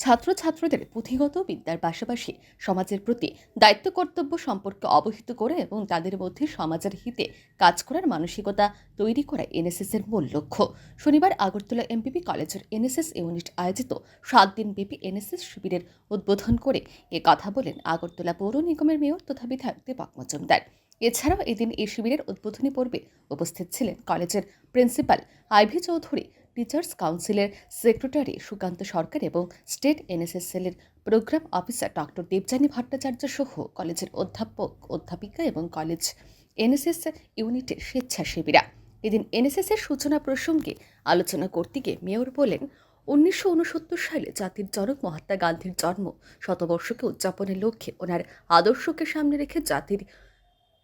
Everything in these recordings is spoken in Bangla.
ছাত্রছাত্রীদের পুঁথিগত বিদ্যার পাশাপাশি সমাজের প্রতি দায়িত্ব কর্তব্য সম্পর্কে অবহিত করে এবং তাদের মধ্যে সমাজের হিতে কাজ করার মানসিকতা তৈরি করা এনএসএস এর মূল লক্ষ্য। শনিবার আগরতলা এমপিপি কলেজের এনএসএস ইউনিট আয়োজিত সাত দিনব্যাপী এনএসএস শিবিরের উদ্বোধন করে এ কথা বলেন আগরতলা পৌর নিগমের মেয়র তথা বিধায়ক দীপক মজুমদার। এছাড়াও এদিন এই শিবিরের উদ্বোধনী পর্বে উপস্থিত ছিলেন কলেজের প্রিন্সিপাল আইভি চৌধুরী টিচার্স কাউন্সিলের সেক্রেটারি সুকান্ত সরকার এবং স্টেট এনএসএস সেলের program officer doctor Debjani Bhattacharya সহ কলেজের অধ্যাপক, অধ্যাপিকা এবং কলেজ এনএসএস ইউনিটের স্বেচ্ছাসেবীরা। এদিন এনএসএস এর সূচনা প্রসঙ্গে আলোচনা করতে গিয়ে মেয়র বলেন, উনিশশো উনসত্তর সালে জাতির জনক মহাত্মা গান্ধীর জন্ম শতবর্ষকে উদযাপনের লক্ষ্যে ওনার আদর্শকে সামনে রেখে জাতির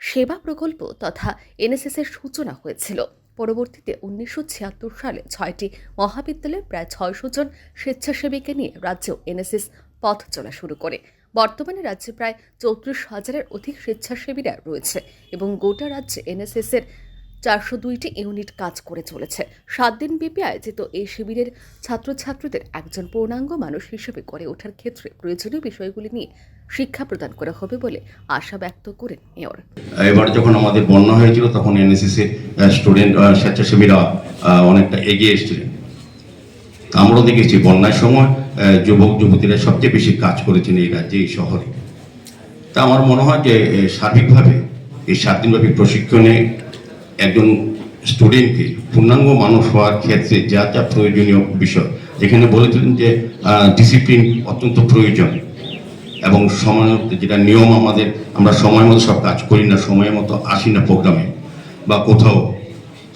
সেবা প্রকল্প তথা এনএসএসের সূচনা হয়েছিল। পরবর্তীতে উনিশশো ছিয়াত্তর সালে ছয়টি মহাবিদ্যালয়ে প্রায় ছয়শো জন স্বেচ্ছাসেবীকে নিয়ে রাজ্যেও এনএসএস পথ চলা শুরু করে। বর্তমানে রাজ্যে প্রায় চৌত্রিশ হাজারের অধিক স্বেচ্ছাসেবীরা রয়েছে এবং গোটা রাজ্যে এনএসএস এর চারশো দুইটি ইউনিট কাজ করে চলেছে। সাত দিন ব্যাপী আয়োজিত এই শিবিরের ছাত্রছাত্রীদের একজন পূর্ণাঙ্গ মানুষ হিসেবে গড়ে ওঠার ক্ষেত্রে প্রয়োজনীয় বিষয়গুলি নিয়ে শিক্ষা প্রদান করা হবে বলে আশা ব্যক্ত করেন মেয়র। এবার যখন আমাদের বন্যা হয়েছিল, তখন এনএসএস এর স্টুডেন্ট স্বেচ্ছাসেবীরা অনেকটা এগিয়ে এসেছিলেন। তা আমরাও দেখেছি, বন্যার সময় যুবক, যুবতীরা সবচেয়ে বেশি কাজ করেছেন এই রাজ্যে, এই শহরে। তা আমার মনে হয় যে সার্বিকভাবে, এই সাত দিনব্যাপী প্রশিক্ষণে একজন স্টুডেন্টকে পূর্ণাঙ্গ মানুষ হওয়ার ক্ষেত্রে যা যা প্রয়োজনীয় বিষয়, যেখানে বলেছিলেন যে ডিসিপ্লিন অত্যন্ত প্রয়োজন এবং সময় যেটা নিয়ম আমাদের, আমরা সময় মতো সব কাজ করি না, সময় মতো আসি না প্রোগ্রামে বা কোথাও,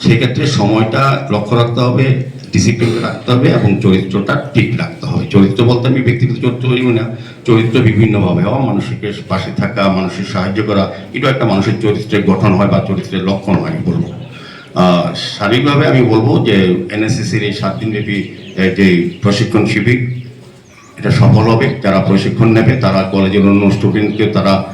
সেক্ষেত্রে সময়টা লক্ষ্য রাখতে হবে ডিসিপ্লিনটা রাখতে হবে এবং চরিত্রটা ঠিক রাখতে বলতে আমি ব্যক্তিগত চরিত্র না চরিত্র বিভিন্নভাবে হওয়া মানুষকে পাশে থাকা মানুষের সাহায্য করা এটাও একটা মানুষের চরিত্রের গঠন হয় বা চরিত্রের লক্ষণ হয় আমি বলব। শারীরিকভাবে আমি বলব যে এনএসএস এর এই সাত দিনব্যাপী যে প্রশিক্ষণ শিবির এটা সফল হবে যারা প্রশিক্ষণ নেবে তারা কলেজের অন্য স্টুডেন্টকে তারা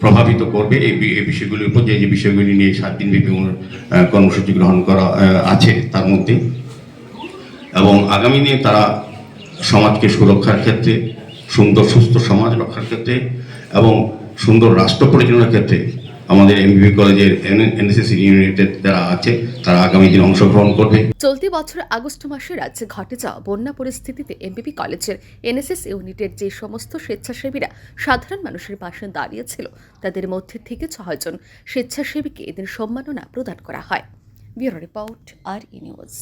প্রভাবিত করবে এই বিষয়গুলির উপর যে যে বিষয়গুলি নিয়ে সাত দিন ব্যাপী অনু- আহ, কর্মসূচি গ্রহণ করা আছে তার মধ্যে। এবং আগামী দিনে তারা সমাজকে সুরক্ষার ক্ষেত্রে, সুন্দর সুস্থ সমাজ রক্ষার ক্ষেত্রে এবং সুন্দর রাষ্ট্র পরিচালনার ক্ষেত্রে আমাদের এমবিবি কলেজের এনএসএস ইউনিটের যারা আছে, তারা আগামী দিনে অংশগ্রহণ করবে। চলতি বছরের আগস্ট মাসে রাজ্যে ঘটে যাওয়া বন্যা পরিস্থিতিতে এমপিপি কলেজের এনএসএস ইউনিটের যে সমস্ত স্বেচ্ছাসেবীরা সাধারণ মানুষের পাশে দাঁড়িয়েছিল, তাদের মধ্যে থেকে ছয়জন স্বেচ্ছাসেবীকে এদের সম্মাননা প্রদান করা হয়। Bureau report R E news